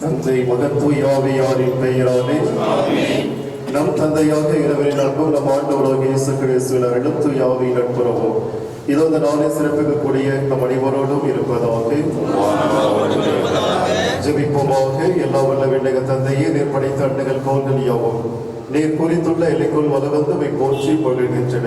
தந்தை மகன் தூயாவியாரின் பெயராலே நம் தந்தையாக இறைவனின் அன்பும் நம் ஆண்டவராக இயேசு கிறிஸ்துவின் அருளும் தூயாவின் நட்புறவும். இதோ இந்த நாளை சிறப்பிக்கக்கூடிய நம் அனைவரோடும் இருப்பதாக ஜெபிப்போமாக. எல்லா வல்ல விண்ணக தந்தையே நீர் படைத்த அண்ணுகள் கோல்கள் யாவும் நீர் குறித்துள்ள எல்லைக்குள் வலுவந்து போற்றி கொள்கின்றன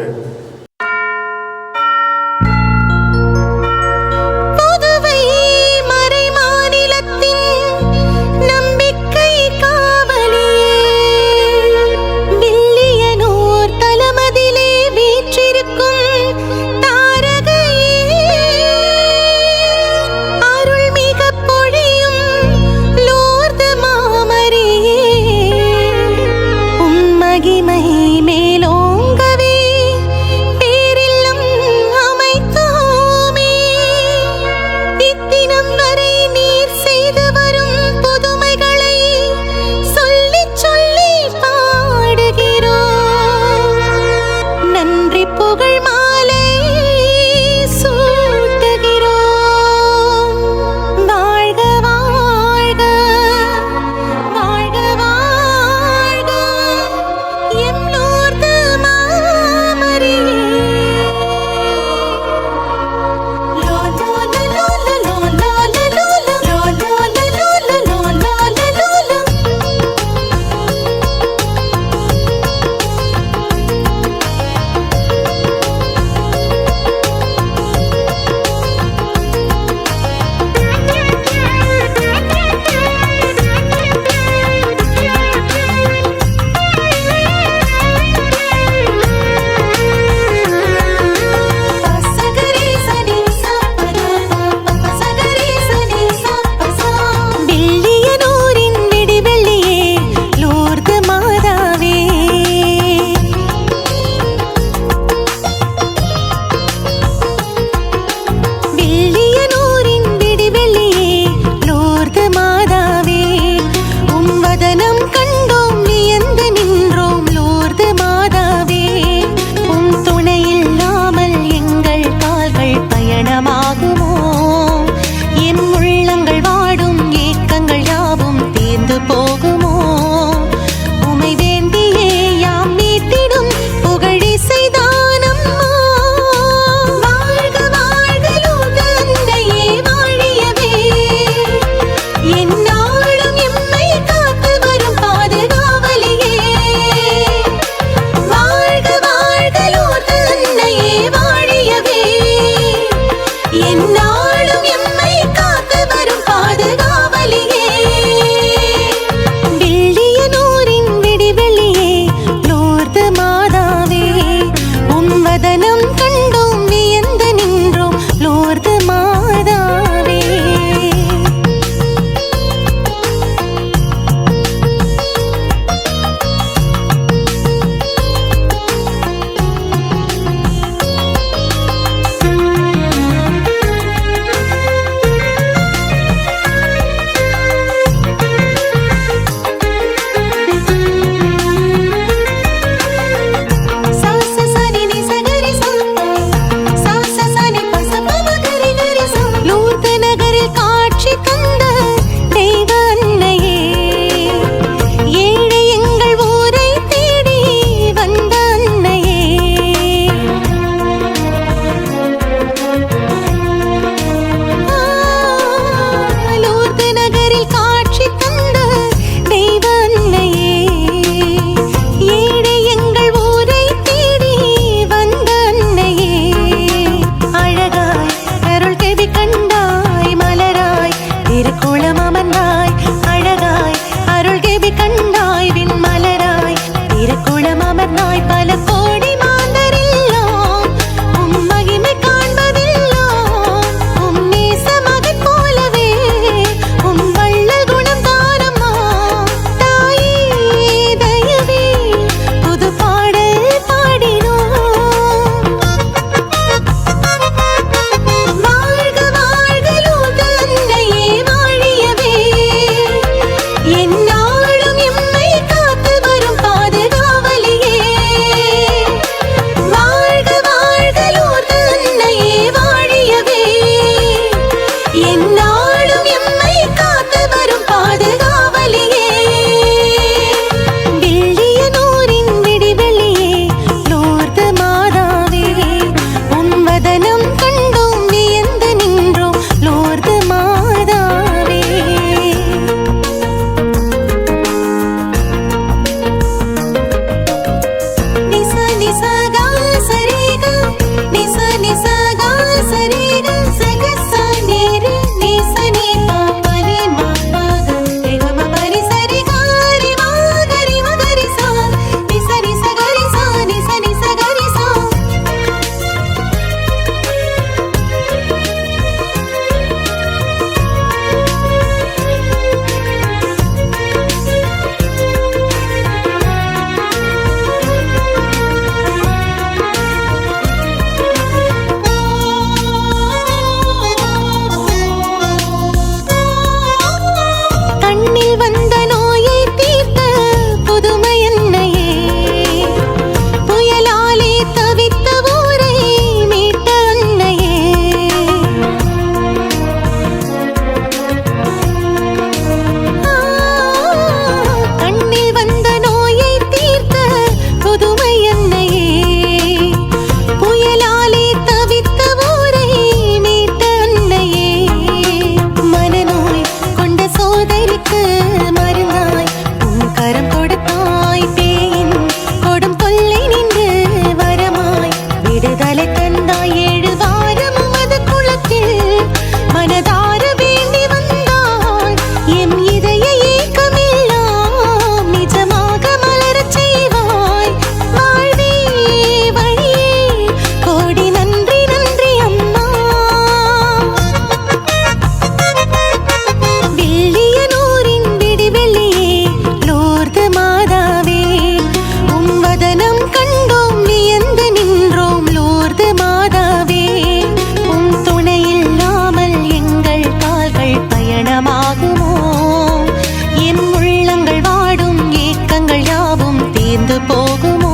僕も